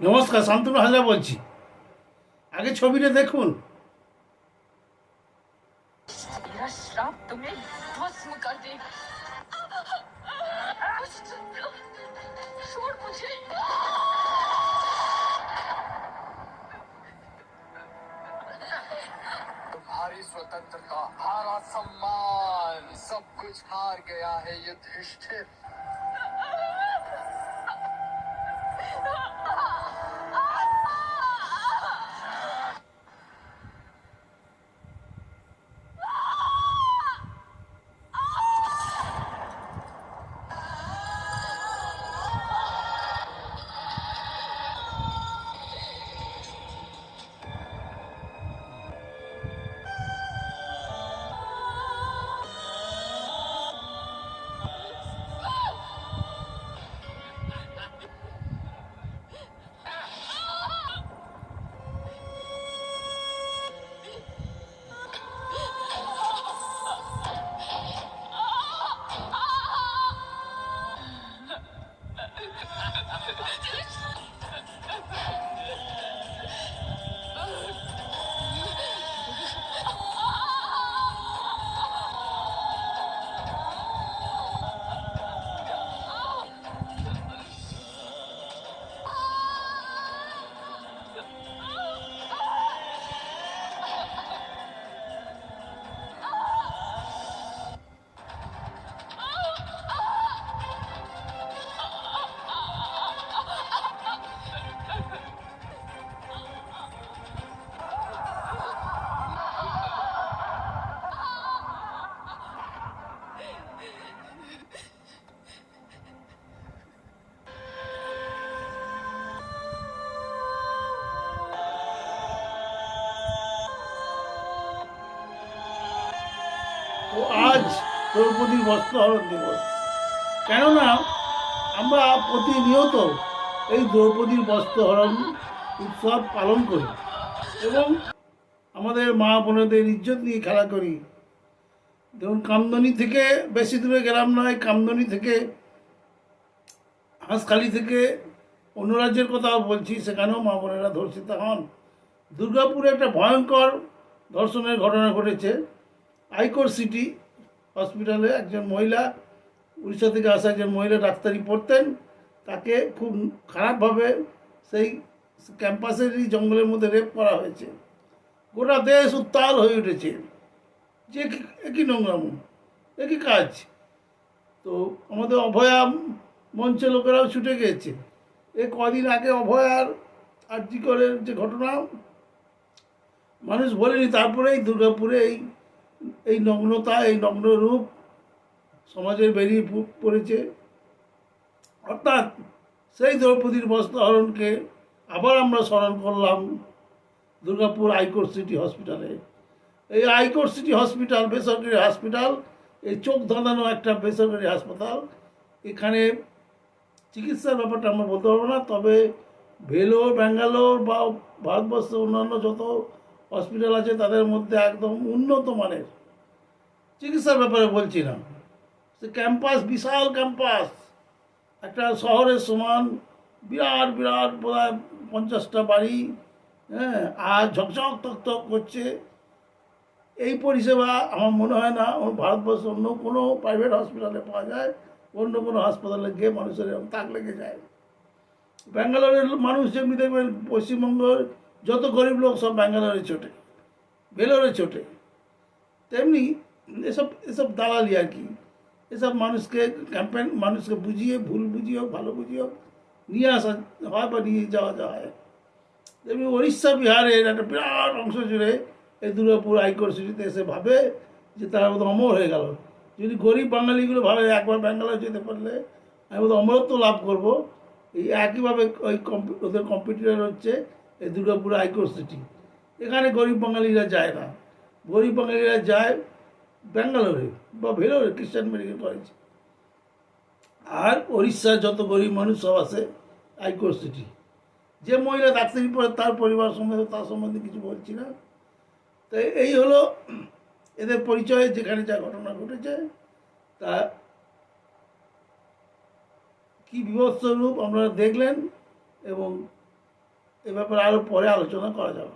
নমস্কার শান্তনু হাজরা বলছি আগে ছবিটা দেখুন मेरा श्राप तुम्हें भस्म कर दे छोड़ मुझे तुम्हारी स्वतंत्रता हमारा सम्मान सब कुछ हार गया है युधिष्ठिर আজ দ্রৌপদীর বস্ত্রহরণ দিবস। কেননা আমরা প্রতিনিয়ত এই দ্রৌপদীর বস্ত্রহরণ উৎসব পালন করি এবং আমাদের মা বোনেদের ইজ্জত নিয়ে খেলা করি। যেমন কামদনি থেকে বেশি দূরে গেলাম নয়, কামদনি থেকে হাঁসখালি থেকে অন্য রাজ্যের কথাও বলছি, সেখানেও মা বোনেরা ধর্ষিত হন। দুর্গাপুরে একটা ভয়ঙ্কর ধর্ষণের ঘটনা ঘটেছে। আইকোর সিটি হসপিটালে একজন মহিলা, উড়িষ্যা থেকে আসা একজন মহিলা ডাক্তারি পড়তেন। তাকে খুব খারাপভাবে সেই ক্যাম্পাসেরই জঙ্গলের মধ্যে রেপ করা হয়েছে। গোটা দেশ উত্তাল হয়ে উঠেছে। যে একই নোংরাম একই কাজ? তো আমাদের অভয়া মঞ্চে লোকেরাও ছুটে গিয়েছে। এ কদিন আগে অভয়ার আর্যিকরের যে ঘটনা, মানুষ বলেনি, তারপরেই দুর্গাপুরে এই এই নগ্নতা, এই নগ্ন রূপ সমাজের বেরিয়ে পড়েছে। অর্থাৎ সেই দ্রৌপদীর বস্ত্রহরণকে আবার আমরা স্মরণ করলাম দুর্গাপুর আইকোর্ট সিটি হসপিটালে। এই আইকোর্ট সিটি হসপিটাল, বেসরকারি হসপিটাল এই চোখ ধাঁধানো একটা বেসরকারি হাসপাতাল। এখানে চিকিৎসার ব্যাপারটা আমরা বলতে পারব না, তবে ভেলোর, ব্যাঙ্গালোর বা ভারতবর্ষের অন্যান্য যত হসপিটাল আছে, তাদের মধ্যে একদম উন্নত মানের। চিকিৎসার ব্যাপারে বলছি না। সে ক্যাম্পাস, বিশাল ক্যাম্পাস। একটা শহরের সমান বিরাট বিরাট বোধহয় পঞ্চাশটা বাড়ি হ্যাঁ আর ঝকঝক তকতক করছে। এই পরিষেবা আমার মনে হয় না ভারতবর্ষে অন্য কোনো প্রাইভেট হসপিটালে পাওয়া যায়, অন্য কোনো হাসপাতালে গিয়ে মানুষের তাক লেগে যায়। ব্যাঙ্গালোরের মানুষ যেমনি দেখবেন, পশ্চিমবঙ্গের যত গরিব লোক সব ব্যাঙ্গালোরে ছোটে ভেলোরে ছোটে। তেমনি এসব এসব দালালি আর কি। এসব মানুষকে ক্যাম্পেন মানুষকে বুঝিয়ে, ভুল বুঝিয়ে ভালো বুঝিয়ে নিয়ে আসা, হয় বা নিয়ে যাওয়া যায় তেমনি উড়িষ্যা বিহারের একটা বিরাট অংশ জুড়ে এই দুর্গাপুর হাইকোর্ট সিটিতে এসে ভাবে যে তারা বোধ অমর হয়ে গেল। যদি গরিব বাঙালিগুলো ভাবে একবার ব্যাঙ্গালোর যেতে পারলে, আমি বোধ অমরত্ব লাভ করব। এই একইভাবে ওই ওদের কম্পিটিটর হচ্ছে এই দুর্গাপুর হাইকোর্ট সিটি। এখানে গরিব বাঙালিরা যায় না। গরিব বাঙালিরা যায় ব্যাঙ্গালোরে বা ভেলোরে খ্রিস্টান মেডিকেল কলেজ আর উড়িষ্যার যত গরিব মানুষ সব আছে হাইকোর্ট সিটি। যে মহিলা ডাক্তারি পড়ে তার পরিবার সম্বন্ধে তার সম্বন্ধে কিছু বলছি না। তো এই হলো এদের পরিচয়, যেখানে যা ঘটনা ঘটেছে। তা কি বিভৎস রূপ আপনারা দেখলেন এবং এ ব্যাপারে আরও পরে আলোচনা করা যাবে।